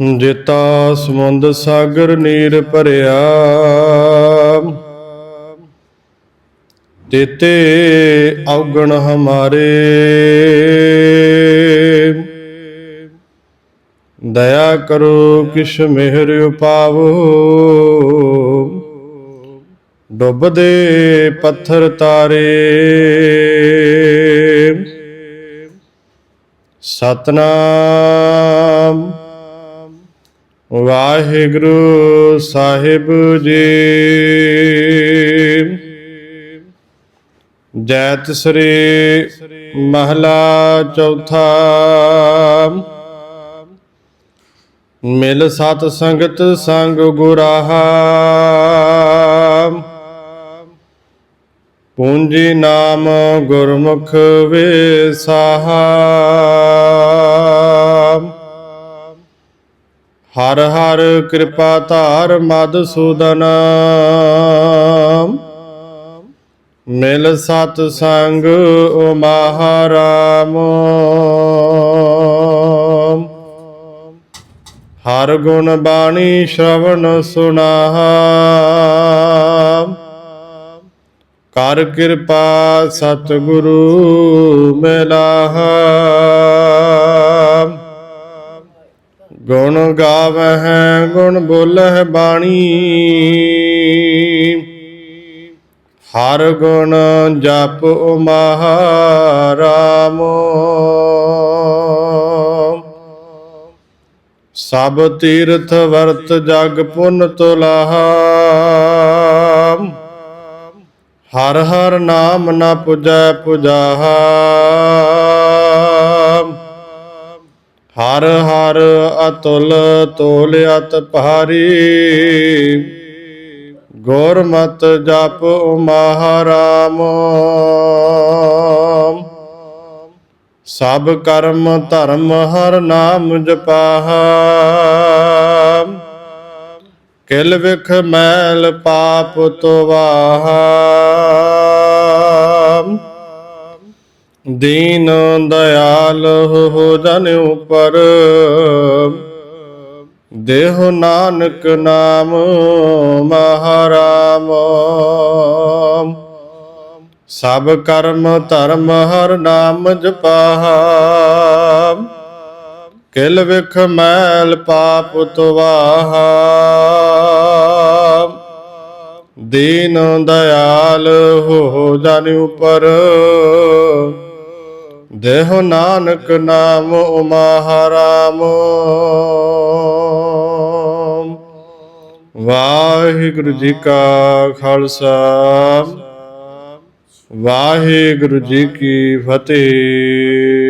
ਜੇਤਾ ਸਮੁੰਦ ਸਾਗਰ ਨੀਰ ਭਰਿਆ। ਤੇਤੇ ਔਗਣ ਹਮਾਰੇ। ਦਇਆ ਕਰੋ ਕਿਛ ਮਿਹਰ ਉਪਾਵੋ। ਡੁੱਬਦੇ ਪੱਥਰ ਤਾਰੇ। ਸਤਨਾਮ। ਵਾਹਿਗੁਰੂ ਸਾਹਿਬ ਜੀ। ਜੈਤ ਸ੍ਰੀ ਮਹਲਾ ਚੌਥਾ। ਮਿਲ ਸਤ ਸੰਗਤ ਸੰਗ ਗੁਰਾਹਾ। ਪੂੰਜੀ ਨਾਮ ਗੁਰਮੁਖ ਵੇਸਾਹਾ ਹਰ ਹਰ ਕਿਰਪਾ ਧਾਰ ਮਦਸੂਦਨ ਮਿਲ ਸਤ ਸੰਗ ਓ ਮਹਾਰਾਮ। ਹਰ ਗੁਣ ਬਾਣੀ ਸ਼ਰਵਣ ਸੁਨਾਹਾ। ਕਰ ਕਿਰਪਾ ਸਤਿਗੁਰੂ ਮਿਲਾਹਾ। ਗੁਣ ਗਾਵਹਿ, ਗੁਣ ਬੋਲਹਿ ਬਾਣੀ। ਹਰ ਗੁਣ ਜਪ ਮਹਾਰਾਮ। ਸਭ ਤੀਰਥ ਵਰਤ ਜਗ ਪੁੰਨ ਤੁਲਾਹਾ ਹਰ ਹਰ ਨਾਮ ਨਾ ਪੁਜੈ ਪੁਜਾਹਾ। ਹਰ ਹਰ ਅਤੁਲ ਤੋਲ ਅਤ ਭਾਰੀ। ਗੁਰਮਤ ਜਪ ਮਹਾਰਾਮ। ਸਭ ਕਰਮ ਧਰਮ ਹਰ ਨਾਮ ਜਪਾਹਾ। ਕਿਲ ਵਿਖ ਮੈਲ ਪਾਪ ਤੋਵਾਹਾ। ਦੀਨ ਦਇਆਲ ਹੋ ਜਨ ਉਪਰ। ਦੇਹ ਨਾਨਕ ਨਾਮ ਮਹਾਰਾਮ। ਸਭ ਕਰਮ ਧਰਮ ਹਰ ਨਾਮ ਜਪਾਹਾ। ਕਿਲ ਵਿਖ ਮੈਲ ਪਾਪ ਤਵਾਹਾ। ਦੀਨ ਦਇਆਲ ਹੋ ਜਨ ਉਪਰ। ਦੇਹ ਨਾਨਕ ਨਾਮ ਉਮਾ ਮਹਾਰਾਮ ਵਾਹਿਗੁਰੂ ਜੀ ਕਾ ਖਾਲਸਾ। ਵਾਹਿਗੁਰੂ ਜੀ ਕੀ ਫਤਿਹ।